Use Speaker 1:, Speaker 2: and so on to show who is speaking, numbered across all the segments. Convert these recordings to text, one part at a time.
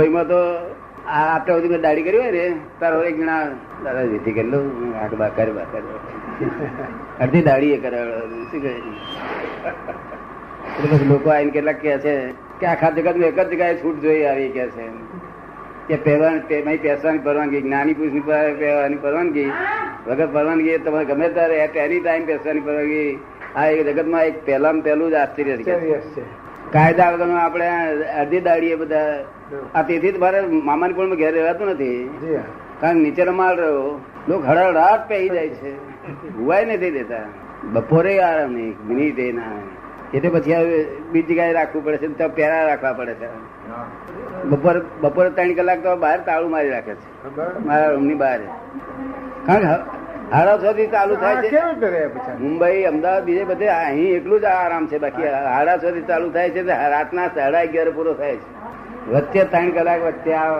Speaker 1: મુંબઈમાં તો આટલા સુધી મેં દાડી કરી હોય ને, તારો એક જણા, દાદા, વિધિ કરી લઉં. આઠ બાકર બાકર અડધી દાઢી એ કરે શું કહે લોકો આવીને કેટલાક કહે છે કે આખા જગત એક જ જગ્યાએ છૂટ જોઈ આવી કે છે. કે પહેરવાની પહેરવાની પરવાનગી જ્ઞાની પુરુષની પહેરવાની પરવાનગી, વગર પરવાનગી તમારે ગમે ત્યારે એની ટાઈમ પહેરવાની પરવાનગી. આ એક જગતમાં એક પહેલામાં પહેલું જ આશ્ચર્ય છે. કાયદા વગર આપણે અડધી દાડીએ બધા આ તેથી મારે મામાની પણ ઘેર રહેવાતું નથી. કારણ નીચે નીચેનો માલ રહ્યો લોકો હળહળાટ પહેરી જાય છે. હુવાય નથી દેતા. બપોરે આરામ નહીં મિનિટે ના એટલે પછી હવે બીજી જગ્યાએ રાખવું પડે છે તો પહેરા રાખવા પડે છે. બપોર બપોરે ત્રણ કલાક તો બહાર તાળું મારી રાખે છે. મારા રૂમની બહાર. કારણ થી ચાલુ થાય છે. મુંબઈ અમદાવાદ બીજે બધે અહીં એટલું જ આરામ છે બાકી છ થી ચાલુ થાય છે રાતના સાડા અગિયાર પૂરો થાય છે. વચ્ચે ત્રણ કલાક વચ્ચે આ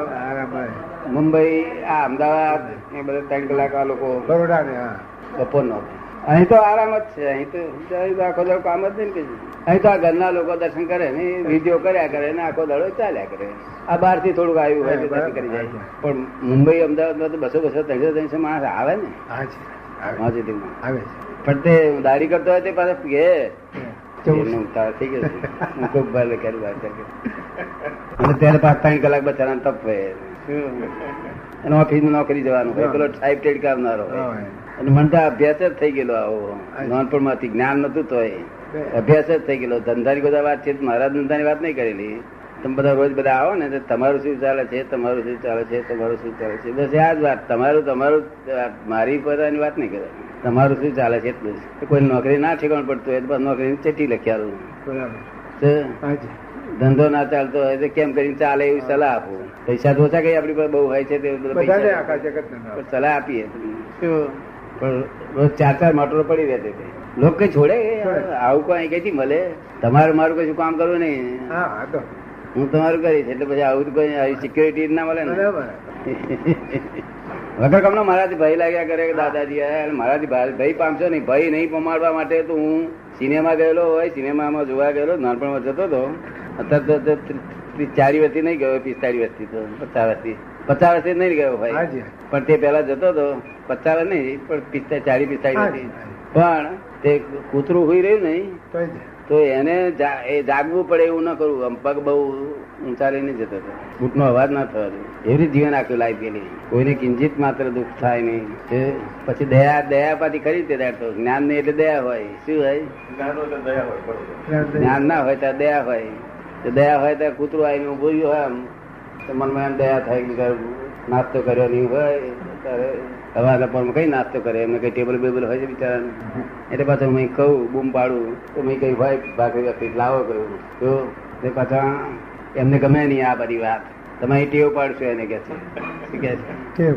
Speaker 1: મુંબઈ આ અમદાવાદ એ બધા ત્રણ કલાક આ લોકો
Speaker 2: બરોડા ને
Speaker 1: બપોરનો. અહીં તો આરામ જ છે. અહીં તો આખો દાડો કામ જ નહીં અહીં તો આ ઘરના લોકો દર્શન કરે ને વિધિઓ કર્યા કરે ને આખો દાડો ચાલ્યા કરે. આ બહારથી થોડુંક આવ્યું હોય દર્શન કરી જાય. પણ મુંબઈ અમદાવાદમાં તો બસો બસો ત્રણસો ત્રણસો માણસ આવે ને.
Speaker 2: આવે છે
Speaker 1: પણ તે દાડી કરતો હોય તે પાસે કે થઈ ગયો ખૂબ ભલે કરી વાત કરી. અને ત્યારે પાંચ ત્રણ કલાક બચારા તપ. હોય એનો ઓફિસમાં નોકરી જવાનું હોય. પેલો ટાઈપ ટેડ કરનારો હોય. અને મનતા તો અભ્યાસ જ થઈ ગયેલો આવો. નાનપણમાંથી જ્ઞાન નતું તોય અભ્યાસ જ થઈ ગયેલો. ધંધાની બધા વાત છે? મારા ધંધાની વાત નહીં કરેલી. તમે બધા રોજ બધા આવો ને તો તમારું શું ચાલે છે? તમારું શું ચાલે છે? તમારું શું ચાલે છે? બસ આ જ વાત. તમારું તમારું મારી પોતાની વાત નહીં કરે તમારું શું ચાલે છે એટલું કોઈ નોકરી ના ઠેકાણ પડતું હોય તો નોકરી ચેટી લખ્યાલું
Speaker 2: બરાબર.
Speaker 1: તો ધંધો ના ચાલતો હોય તો કેમ કરીને ચાલે એવી સલાહ આપું. પૈસા તો ઓછા કઈ આપણી પાસે બહુ હોય છે તે સલાહ આપીએ. પણ રોજ ચાર ચાર મોટરો પડી રહેતી હતી લોકો કઈ છોડે. આવું કોઈ કઈ મળે? તમારું મારું કશું કામ કરવું નહીં.
Speaker 2: હા
Speaker 1: તમારું કરીશ એટલે પછી આવું તો કોઈ સિક્યુરિટી સિક્યોરિટી ના મળે ને.
Speaker 2: બરાબર.
Speaker 1: વગર કમનો મારાથી ભય લાગ્યા કરે કે દાદાજી મારાથી ભય પામશો નહીં. ભય નહીં પમાડવા માટે તો હું સિનેમા ગયેલો હોય સિનેમામાં જોવા ગયેલો નાનપણમાં જતો હતો અત્યારે તો- ચારી વર્ષથી નહીં ગયો પિસ્તાળી વર્ષથી તો પચાસ વર્ષથી પચાસ વર્ષથી નહીં ગયો ભાઈ. પણ તે પેલા જતો હતો પચાસ વર્ષ નહીં પણ પિસ્તા ચારી પિસ્તાળી વર્ષથી પણ તે કૂતરું હોઈ રહ્યું નહીં.
Speaker 2: તો
Speaker 1: એને એ જાગવું પડે એવું ન કરવું. આમ પગ બહુ ઊંચા લઈને જતો હતો. ઘૂંટનો અવાજ ના થયો એવી જીવન આપ્યું લાઈફ ગયેલી. કોઈને કિંચિત માત્ર દુઃખ થાય નહીં. એ પછી દયા દયા પાછી ખરી તે. દાડતો જ્ઞાન નહીં એટલે દયા હોય. શું હોય? જ્ઞાન ના હોય ત્યાં દયા હોય. તો દયા હોય ત્યાં કૂતરું આવીને ઉભું હોય આમ. તો મનમાં એમ દયા થાય કે નાસ્તો કર્યો નહીં હોય ત્યારે હવાના પર કઈ નાસ્તો કરે? એમને કઈ ટેબલ બેબલ હોય છે બિચારા એટલે પાછું હું કહું બૂમ પાડું તો મેં કઈ હોય ભાખરી ભાખરી લાવો કહ્યું. તો તે પાછા એમને ગમે નહીં આ બધી વાત. તમે ટેવ પાડશો એને કે છે. છે?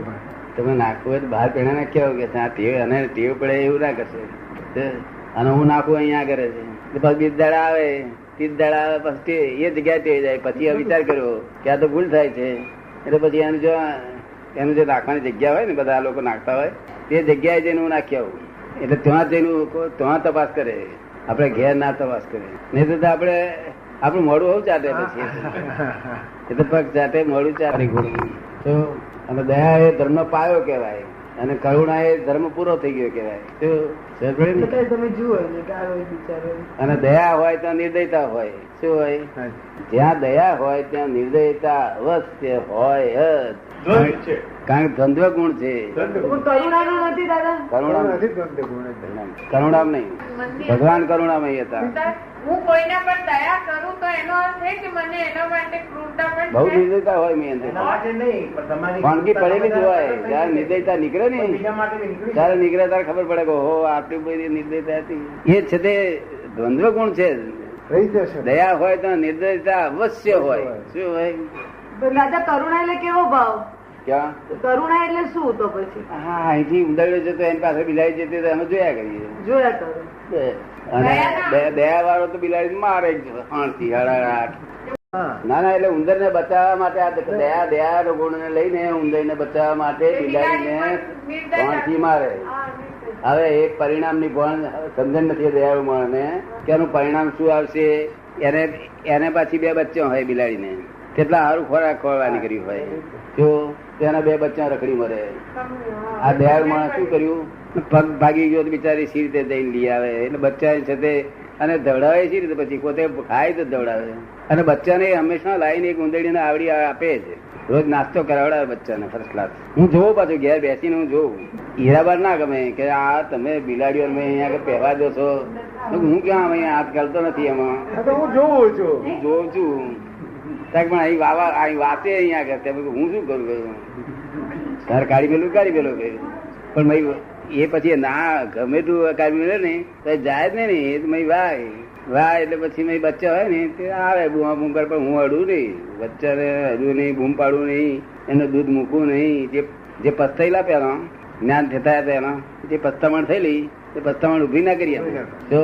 Speaker 1: તમે નાખવું હોય તો બહાર પેણા ને કેવું કે આ ટેવ અને ટેવ પડે એવું ના કરશે. અને હું નાખું અહીંયા કરે છે પછી બીજ દાડા આવે ત્રીજ દાડા આવે, પછી એ જગ્યાએ તે જાય. પછી વિચાર કર્યો કે આ તો ભૂલ થાય છે. એટલે પછી એનું જો, એનું જે નાખવાની જગ્યા હોય ને, બધા લોકો નાખતા હોય, તે જગ્યાએ જઈને હું નાખી આવું. એટલે ત્યાં જઈને ત્યાં તપાસ કરે. આપણે ઘેર ના તપાસ કરે. નહીં તો આપણે, આપણું મોડું હોવું ચાટે પછી. એ તો પગ જાતે મોડું ચાલે. તો, અને દયા એ ધર્મ પાયો કહેવાય. અને કરુણા એ ધર્મ પૂરો થઈ ગયો?
Speaker 3: બધાય તમે જુઓ
Speaker 1: અને દયા હોય ત્યાં નિર્દયતા હોય. શું હોય? જ્યાં દયા હોય ત્યાં નિર્દયતા અવશ્ય હોય જ. કારણ કે દ્વંદ્વ ગુણ છે. કરુણામ નહીં. ભગવાન કરુણામય હતા.
Speaker 4: હું કોઈના પર દયા કરું તો એનો અર્થ એ કે મને એના માટે ક્રૂરતા
Speaker 1: બહુ નિર્દયતા હોય મેં વાનગી પડેલી જ હોય. જયારે નિર્દયતા નીકળે ને ત્યારે નીકળે ત્યારે ખબર પડે કે હો આટલી બધી નિર્દયતા હતી. એ છે તે દ્વંદ્વ ગુણ છે. દયા હોય તો નિર્દયતા અવશ્ય હોય. શું હોય?
Speaker 3: દાદા કરુણા એટલે કેવો ભાવ?
Speaker 1: ક્યાં?
Speaker 3: કરુણા એટલે શું તો પછી?
Speaker 1: હા અહીંથી ઉંદરડો જતો એની પાસે બિલાડી જતી તો અમે જોયા કરીએ.
Speaker 3: જોયા કરો.
Speaker 1: અને દયા- વાળો તો બિલાડી મારે ના ના એટલે ઉંદર ને બચાવવા માટે આ દયા દયા ગુણ ને લઈને ઉંદર ને બચાવવા માટે
Speaker 4: બિલાડી ને
Speaker 1: ભાણથી મારે. હવે એક પરિણામની ભણ સમજણ નથી દયાળુ માણસને કે એનું પરિણામ શું આવશે? એને એને પાછી બે બચ્ચો હોય બિલાડીને. કેટલા સારું ખોરાક ખોળવાની કર્યું હોય. જો તેના બે બચ્ચા રખડી મરે. આ દયાળ માણસ શું કર્યું? પગ ભાગી ગયો તો બિચારી સી રીતે દઈ લઈ આવે? એટલે બચ્ચા છે તે અને ધવડાવે છે રીતે પછી? પોતે ખાય તો ધવડાવે અને બચ્ચાને હંમેશા લાવીને એક ઉંદડીને આવડી આપે છે. રોજ નાસ્તો કરાવડાવે બચ્ચાને ફર્સ્ટ ક્લાસ. હું જોઉં પાછું ઘેર બેસીને હું જોઉં. હીરાબાર ના ગમે કે આ તમે બિલાડીઓ અહીંયા આગળ પહેવા દો છો હું ક્યાં અહીંયા? હાથ ગાલતો નથી એમાં
Speaker 2: હું જોઉં છું.
Speaker 1: જોઉં છું. પણ અહીં વાવા અહીં વાતે અહીંયા આગળ બધું હું શું કરું કરું ઘર કાઢી પેલું કાઢી પેલું કહ્યું. પણ મય એ પછી ના ગમે તું કાઢી મેળે ને તો જાય જ નહીં ને એ તો મય વાય. વાય એટલે પછી મય બચ્ચા હોય ને તે આવે બૂમા બૂમ કરે પણ હું અડું નહીં. બચ્ચાને અડું નહીં બૂમ પાડું નહીં એનું દૂધ મૂકવું નહીં. જે જે પસ્તાયેલા પેલા જ્ઞાન થતા એના જે પસ્તામણ થયેલી તે પસ્તામણ ઊભી ના કરી આપણે જો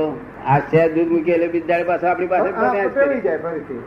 Speaker 1: આ શહેર દૂધ મૂકી એટલે બીજા દાડે પાછા આપણી પાસે
Speaker 2: જાય ફરીથી.